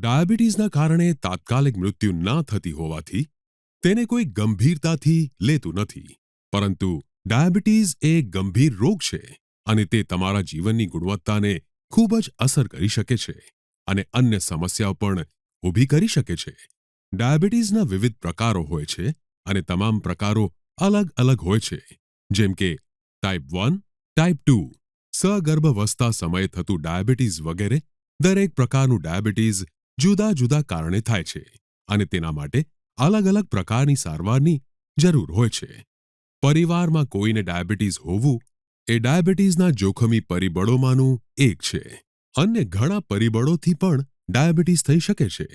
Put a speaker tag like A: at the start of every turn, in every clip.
A: ડાયાબિટીસના કારણે તાત્કાલિક મૃત્યુ ના થતી હોવાથી તેને કોઈ ગંભીરતાથી લેતું નથી. પરંતુ ડાયાબિટીસ એ ગંભીર રોગ છે અને તે તમારા જીવનની ગુણવત્તાને ખૂબ જ અસર કરી શકે છે અને અન્ય સમસ્યાઓ પણ ઊભી કરી શકે છે. ડાયાબિટીસના વિવિધ પ્રકારો હોય છે અને તમામ પ્રકારો અલગ અલગ હોય છે. જેમ કે ટાઈપ વન, ટાઈપ ટુ, સગર્ભાવસ્થા સમયે થતું ડાયાબિટીસ વગેરે દરેક પ્રકારનું ડાયાબિટીસ જુદા જુદા કારણે થાય છે અને તેના માટે અલગ અલગ પ્રકારની સારવારની જરૂર હોય છે. પરિવારમાં કોઈને ડાયાબિટીસ હોવું એ ડાયાબિટીસના જોખમી પરિબળોમાંનું એક છે. અન્ય ઘણા પરિબળોથી પણ ડાયાબિટીસ થઈ શકે છે.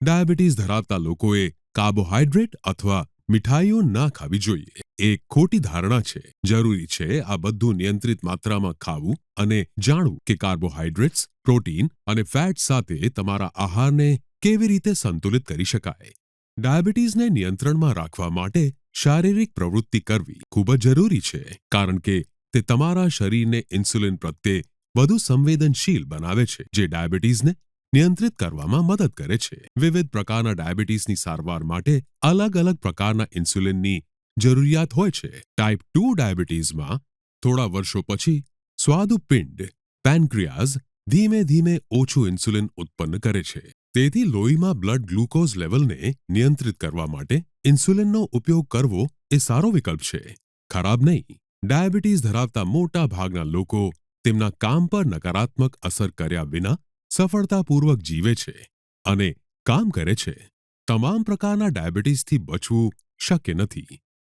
A: ડાયાબિટીસ ધરાવતા લોકોએ કાર્બોહાઈડ્રેટ અથવા મીઠાઈઓ ના ખાવી જોઈએ. એક ખોટી ધારણા છે. જરૂરી છે આ બધું નિયંત્રિત માત્રામાં ખાવું અને જાણવું કે કાર્બોહાઈડ્રેટ્સ પ્રોટીન અને ફેટ સાથે તમારા આહારને કેવી રીતે સંતુલિત કરી શકાય. ડાયાબિટીસને નિયંત્રણમાં રાખવા માટે શારીરિક પ્રવૃત્તિ કરવી ખૂબ જ જરૂરી છે, કારણ કે તે તમારા શરીરને ઇન્સ્યુલિન પ્રત્યે વધુ સંવેદનશીલ બનાવે છે, જે ડાયાબિટીસને નિયંત્રિત કરવામાં મદદ કરે છે. વિવિધ પ્રકારના ડાયાબિટીસની સારવાર માટે અલગ અલગ પ્રકારના ઇન્સ્યુલિનની જરૂરિયાત હોય છે. ટાઈપ ટુ ડાયાબિટીસમાં થોડા વર્ષો પછી સ્વાદુપિંડ પેનક્રિયાઝ ધીમે ધીમે ઓછું ઇન્સ્યુલિન ઉત્પન્ન કરે છે. તેથી લોહીમાં બ્લડ ગ્લુકોઝ લેવલને નિયંત્રિત કરવા માટે ઇન્સ્યુલિનનો ઉપયોગ કરવો એ સારો વિકલ્પ છે. ખરાબ નહીં. ડાયાબિટીસ ધરાવતા મોટા ભાગના લોકો તેમના કામ પર નકારાત્મક અસર કર્યા વિના સફળતાપૂર્વક જીવે છે અને કામ કરે છે. તમામ પ્રકારના ડાયાબિટીસથી બચવું શક્ય નથી.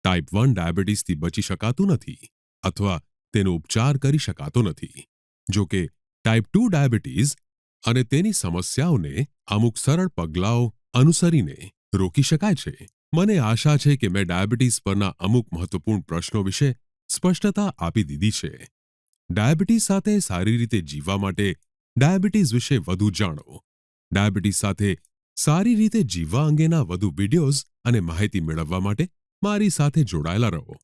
A: ટાઈપ વન ડાયાબિટીસથી બચી શકાતું નથી અથવા તેનો ઉપચાર કરી શકાતો નથી. જો કે ટાઈપ ટુ ડાયાબિટીસ અને તેની સમસ્યાઓને અમુક સરળ પગલાઓ અનુસરીને રોકી શકાય છે. મને આશા છે કે મેં ડાયાબિટીસ પરના અમુક મહત્વપૂર્ણ પ્રશ્નો વિશે સ્પષ્ટતા આપી દીધી છે. ડાયાબિટીસ સાથે સારી રીતે જીવવા માટે ડાયાબિટીસ વિશે વધુ જાણો. ડાયાબિટીસ સાથે સારી રીતે જીવવા અંગેના વધુ વિડીયોઝ અને માહિતી મેળવવા માટે મારી સાથે જોડાયેલા રહો.